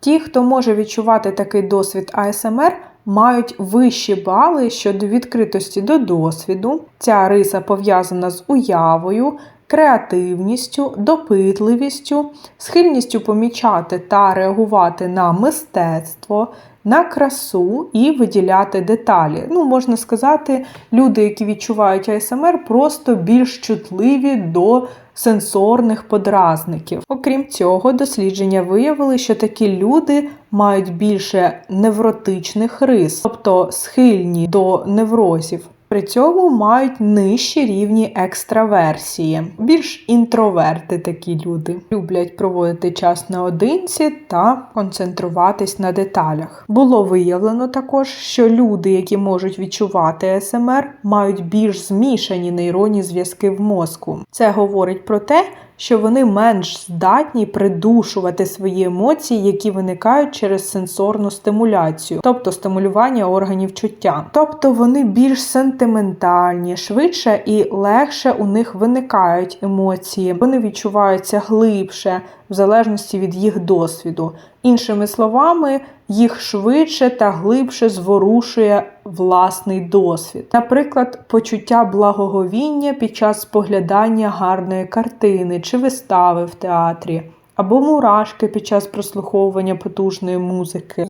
Ті, хто може відчувати такий досвід АСМР, мають вищі бали щодо відкритості до досвіду. Ця риса пов'язана з уявою, креативністю, допитливістю, схильністю помічати та реагувати на мистецтво, на красу і виділяти деталі. Ну, можна сказати, люди, які відчувають АСМР, просто більш чутливі до сенсорних подразників. Окрім цього, дослідження виявили, що такі люди мають більше невротичних рис, тобто схильні до неврозів. При цьому мають нижчі рівні екстраверсії, більш інтроверти такі люди. Люблять проводити час наодинці та концентруватись на деталях. Було виявлено також, що люди, які можуть відчувати СМР, мають більш змішані нейронні зв'язки в мозку. Це говорить про те, що вони менш здатні придушувати свої емоції, які виникають через сенсорну стимуляцію, тобто стимулювання органів чуття. Тобто вони більш сентиментальні, швидше і легше у них виникають емоції, вони відчуваються глибше в залежності від їх досвіду. Іншими словами, їх швидше та глибше зворушує власний досвід. Наприклад, почуття благоговіння під час споглядання гарної картини чи вистави в театрі, або мурашки під час прослуховування потужної музики.